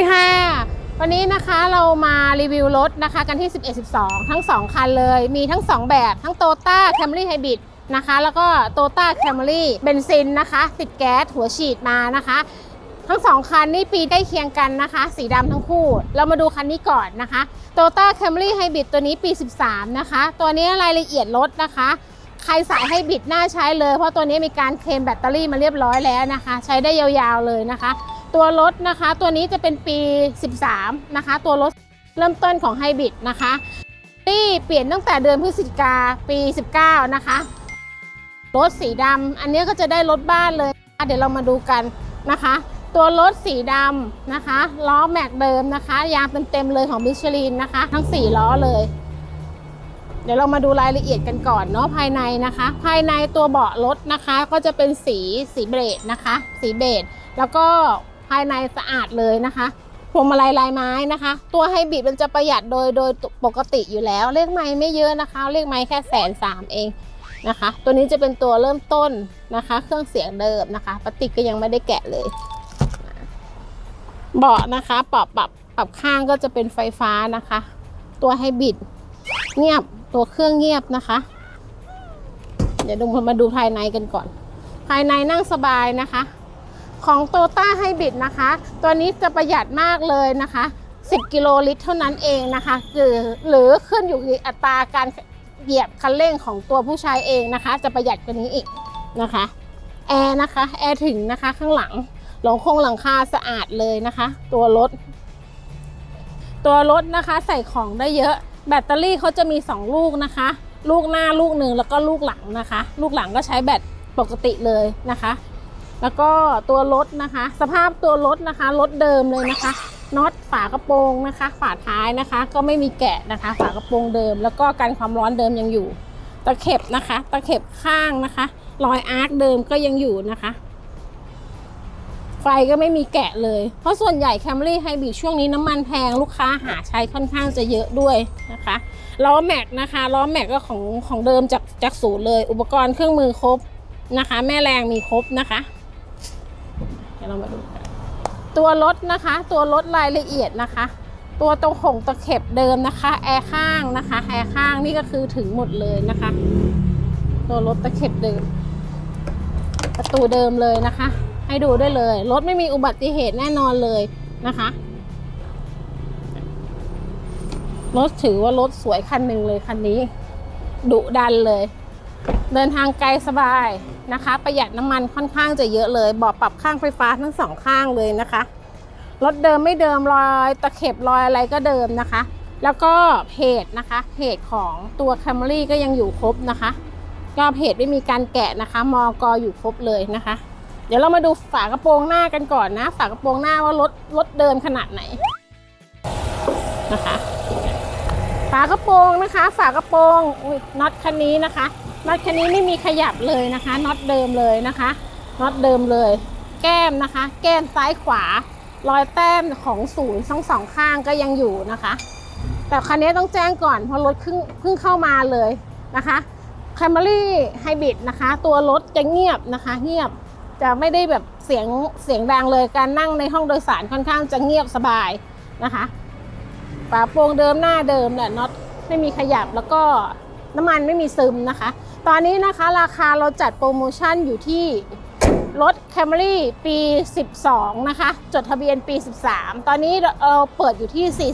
วัสดีค่ะ วันนี้นะคะเรามารีวิวรถนะคะกันที่ 11 12 ทั้ง 2 คันเลย มีทั้ง 2 แบบ ทั้ง t o ต้า Camry Hybrid นะคะ แล้วก็ t o ต้า Camry เบนซินนะคะ ติดแก๊สหัวฉีดมานะคะ ทั้ง 2 คันนี่ปีใกล้เคียงกันนะคะ สีดำทั้งคู่ เรามาดูคันนี้ก่อนนะคะ t o ต้า Camry Hybrid ตัวนี้ปี 13 นะคะ ตัวนี้รายละเอียดรถนะคะใครสายให้บิดน่าใช้เลย เพราะตัวนี้มีการเคลมแบตเตอรี่มาเรียบร้อยแล้วนะคะ ใช้ได้ยาวๆเลยนะคะ ตัวรถนะคะ ตัวนี้จะเป็นปี 13 นะคะ ตัวรถเริ่มต้นของไฮบริดนะคะที่เปลี่ยนตั้งแต่เดือนพฤศจิกาปี 19 นะคะ รถสีดำอันนี้ก็จะได้รถบ้านเลย เดี๋ยวเรามาดูกันนะคะ ตัวรถสีดำนะคะ ล้อแม็กเดิมนะคะ ยางเต็มๆเลยของมิชลินนะคะ ทั้ง 4 ล้อเลย เดี๋ยวเรามาดูรายละเอียดกันก่อนเนาะภายในนะคะ ภายในตัวเบาะรถนะคะ ก็จะเป็นสีสีเบจนะคะ สีเบจแล้วก็ ภายในสะอาดเลยนะคะพวงมาลัยลายไม้นะคะ ตัวไฮบริดมันจะประหยัดโดยโดยปกติอยู่แล้ว เลขไม้ไม่เยอะนะคะ เลขไม้แค่แสนสามเองนะคะ ตัวนี้จะเป็นตัวเริ่มต้นนะคะ เครื่องเสียงเดิมนะคะปฏิกก็ยังไม่ได้แกะเลย เบาะนะคะปรับปรับปรับข้างก็จะเป็นไฟฟ้านะคะ ตัวไฮบริดเงียบตัวเครื่องเงียบนะคะ เดี๋ยวดูมาดูภายในกันก่อน ภายในนั่งสบายนะคะ ของโตต้าไฮบริดนะคะ ตัวนี้จะประหยัดมากเลยนะคะ 10 กิโลลิตรเท่านั้นเองนะคะคือหรือขึ้นอยู่กับอัตราการเหยียบคันเร่งของตัวผู้ใช้เองนะคะ จะประหยัดกว่านี้อีกนะคะแอร์นะคะแอร์ถึงนะคะข้างหลังหลังคงหลังคาสะอาดเลยนะคะ ตัวรถ ตัวรถนะคะใส่ของได้เยอะแบตเตอรี่เขาจะมี 2 ลูกนะคะ ลูกหน้าลูกหนึ่งแล้วก็ลูกหลังนะคะ ลูกหลังก็ใช้แบตปกติเลยนะคะ แล้วก็ตัวรถนะคะ สภาพตัวรถนะคะรถเดิมเลยนะคะน็อตฝากระโปรงนะคะ ฝาท้ายนะคะ ก็ไม่มีแกะนะคะ ฝากระโปรงเดิม แล้วก็กันความร้อนเดิมยังอยู่ ตะเข็บนะคะ ตะเข็บข้างนะคะ รอยอาร์คเดิมก็ยังอยู่นะคะไฟก็ไม่มีแกะเลย เพราะส่วนใหญ่ Camry Hybrid ช่วงนี้น้ำมันแพงลูกค้าหาใช้ค่อนข้างจะเยอะด้วยนะคะล้อแม็กนะคะล้อแม็กก็ของของเดิมจากจากศูนย์เลย อุปกรณ์เครื่องมือครบนะคะ แม่แรงมีครบนะคะ ดี๋ยวเรามาดูกันตัวรถนะคะ ตัวรถรายละเอียดนะคะ ตัวตรงหงตะเข็บเดิมนะคะแอร์ข้างนะคะแอร์ข้างนี่ก็คือถึงหมดเลยนะคะ ตัวรถตะเข็บเดิม ประตูเดิมเลยนะคะ ให้ดูได้เลย รถไม่มีอุบัติเหตุแน่นอนเลยนะคะรถถือว่ารถสวยคันหนึ่งเลยคันนี้ดุดันเลย เดินทางไกลสบาย นะคะ ประหยัดน้ำมันค่อนข้างจะเยอะเลยเบาะปรับข้างไฟฟ้าทั้งสองข้างเลยนะคะรถเดิมไม่เดิมรอยตะเข็บรอยอะไรก็เดิมนะคะ แล้วก็เพจนะคะเพจของตัว Camry ก็ยังอยู่ครบนะคะ ก็เพจไม่มีการแกะนะคะ มอกออยู่ครบเลยนะคะ เดี๋ยวเรามาดูฝากระโปรงหน้ากันก่อนนะ ฝากระโปรงหน้าว่ารถรถเดิมขนาดไหนนะคะ ฝากระโปรงนะคะ ฝากระโปรงน็อตคันนี้นะคะ น็อตคันนี้ไม่มีขยับเลยนะคะน็อตเดิมเลยนะคะน็อตเดิมเลย แก้มนะคะ แก้มซ้ายขวารอยแต้มของศูนย์ทั้งสองข้างก็ยังอยู่นะคะ แต่คันนี้ต้องแจ้งก่อนเพราะรถเพิ่งเพิ่งเข้ามาเลยนะคะ Camry Hybrid นะคะ ตัวรถจะเงียบนะคะ เงียบจะไม่ได้แบบเสียงเสียงดังเลยการนั่งในห้องโดยสารค่อนข้างจะเงียบสบายนะคะฝาโปรงเดิมหน้าเดิมเนี่ยน็อตไม่มีขยับแล้วก็น้ำมันไม่มีซึมนะคะ ตอนนี้นะคะราคาเราจัดโปรโมชั่นอยู่ที่รถ Camry ปี 12 นะคะ จดทะเบียนปี 13 ตอนนี้เราเปิดอยู่ที่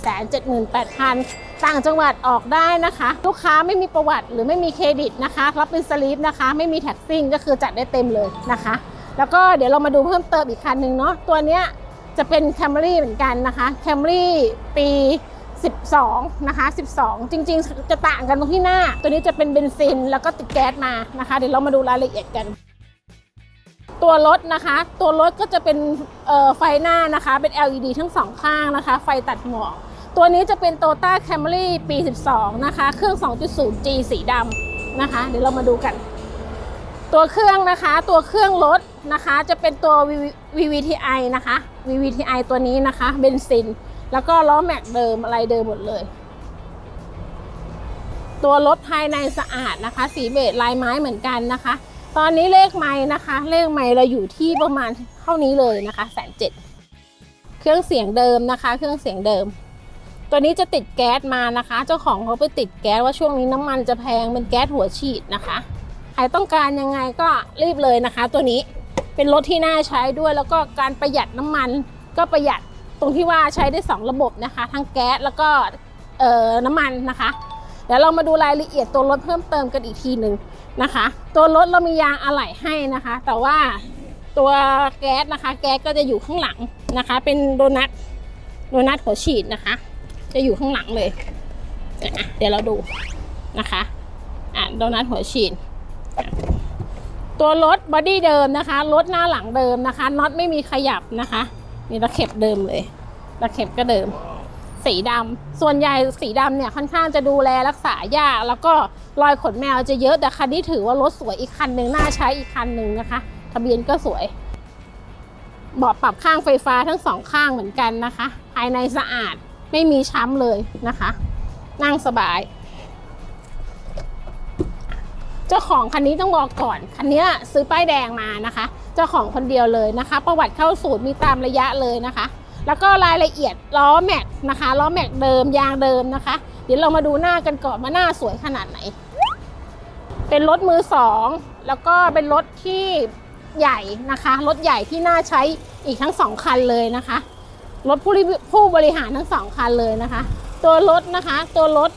478,000 ต่างจังหวัดออกได้นะคะ ลูกค้าไม่มีประวัติหรือไม่มีเครดิตนะคะ รับเป็นสลิปนะคะ ไม่มีแท็กซิ่งก็คือจัดได้เต็มเลยนะคะ แล้วก็เดี๋ยวเรามาดูเพิ่มเติมอีกคันหนึ่งเนาะ ตัวเนี้ยจะเป็น Camry เหมือนกันนะคะ Camry ปี 12 นะคะ 12 จริง ๆ จะต่างกันตรงที่หน้า ตัวนี้จะเป็นเบนซินแล้วก็ติดแก๊สมานะคะ เดี๋ยวเรามาดูรายละเอียดกัน ตัวรถนะคะ ตัวรถก็จะเป็นไฟหน้านะคะ เป็น LED ทั้งสองข้างนะคะ ไฟตัดหมอก ตัวนี้จะเป็น Toyota Camry ปี 12 นะคะ เครื่อง 2.0G สีดำนะคะ เดี๋ยวเรามาดูกัน ตัวเครื่องนะคะ ตัวเครื่องรถนะคะ จะเป็นตัว VVTi นะคะ VVTi ตัวนี้นะคะ เบนซิน แล้วก็ล้อแม็กเดิมอะไรเดิมหมดเลย ตัวรถภายในสะอาดนะคะ สีเบจลายไม้เหมือนกันนะคะ ตอนนี้เลขไม้นะคะ เลขไม้เราอยู่ที่ประมาณเท่านี้เลยนะคะแสนเจ็ดเครื่องเสียงเดิมนะคะ เครื่องเสียงเดิม ตัวนี้จะติดแก๊สมานะคะ เจ้าของเขาไปติดแก๊สว่าช่วงนี้น้ำมันจะแพงเป็นแก๊สหัวฉีดนะคะใครต้องการยังไงก็รีบเลยนะคะ ตัวนี้เป็นรถที่น่าใช้ด้วยแล้วก็การประหยัดน้ำมันก็ประหยัด ตรงที่ว่าใช้ได้สองระบบนะคะ ทั้งแก๊สแล้วก็น้ำมันนะคะ เดี๋ยวเรามาดูรายละเอียดตัวรถเพิ่มเติมกันอีกทีหนึ่งนะคะ ตัวรถเรามียางอะไหล่ให้นะคะ แต่ว่าตัวแก๊สนะคะ แก๊สก็จะอยู่ข้างหลังนะคะ เป็นโดนัทโดนัทหัวฉีดนะคะ จะอยู่ข้างหลังเลยเดี๋ยวเราดูนะคะอะโดนัทหัวฉีดตัวรถบอดี้เดิมนะคะรถหน้าหลังเดิมนะคะน็อตไม่มีขยับนะคะ นี่ตะเข็บเดิมเลยตะเข็บก็เดิม สีดำส่วนใหญ่สีดำเนี่ยค่อนข้างจะดูแลรักษายาก แล้วก็รอยขนแมวจะเยอะแต่คันนี้ถือว่ารถสวยอีกคันหนึ่งน่าใช้อีกคันหนึ่งนะคะ ทะเบียนก็สวยเบาะปรับข้างไฟฟ้าทั้งสองข้างเหมือนกันนะคะ ภายในสะอาดไม่มีช้ำเลยนะคะ นั่งสบาย เจ้าของคันนี้ต้องบอกก่อน คันนี้ซื้อป้ายแดงมานะคะ เจ้าของคนเดียวเลยนะคะ ประวัติเข้าสูตรมีตามระยะเลยนะคะ แล้วก็รายละเอียดล้อแม็กนะคะล้อแม็กเดิมยางเดิมนะคะ เดี๋ยวเรามาดูหน้ากันก่อนว่าหน้าสวยขนาดไหน เป็นรถมือสองแล้วก็เป็นรถที่ใหญ่นะคะรถใหญ่ที่น่าใช้อีกทั้งสองคันเลยนะคะรถผู้ริผู้บริหารทั้งสองคันเลยนะคะ ตัวรถนะคะ ตัวรถ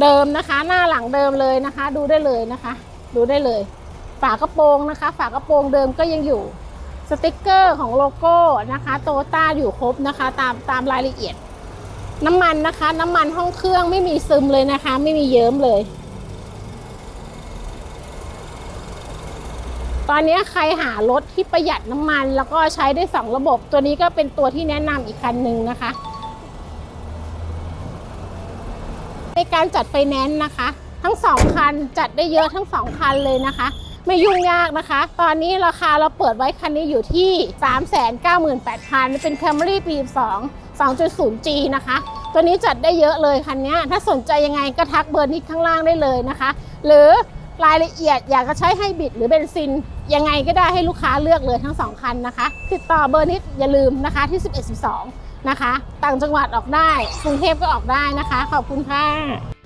เดิมนะคะ หน้าหลังเดิมเลยนะคะ ดูได้เลยนะคะ ดูได้เลย ฝากระโปรงนะคะ ฝากระโปรงเดิมก็ยังอยู่สติกเกอร์ของโลโก้นะคะโตต้าอยู่ครบนะคะ ตามตามรายละเอียด น้ำมันนะคะ น้ำมันห้องเครื่องไม่มีซึมเลยนะคะ ไม่มีเยิ้มเลย ตอนนี้ใครหารถที่ประหยัดน้ำมัน แล้วก็ใช้ได้สองระบบ ตัวนี้ก็เป็นตัวที่แนะนำอีกคันหนึ่งนะคะ ใน การจัดไฟแนนซ์นะคะ ทั้งสองคันจัดได้เยอะทั้งสองคันเลยนะคะ ไม่ยุ่งยากนะคะ ตอนนี้ราคาเราเปิดไว้คันนี้อยู่ที่ 398,000 เป็น Camry ปี 2 2.0G นะคะ ตัวนี้จัดได้เยอะเลยคันนี้ ถ้าสนใจยังไงก็ทักเบอร์ที่ข้างล่างได้เลยนะคะ หรือรายละเอียดอยากจะใช้ไฮบริดหรือเบนซิน ยังไงก็ได้ให้ลูกค้าเลือกเลยทั้งสองคันนะคะ ติดต่อเบอร์นี้อย่าลืมนะคะที่ 11 12 นะคะ ต่างจังหวัดออกได้ กรุงเทพก็ออกได้นะคะ ขอบคุณค่ะ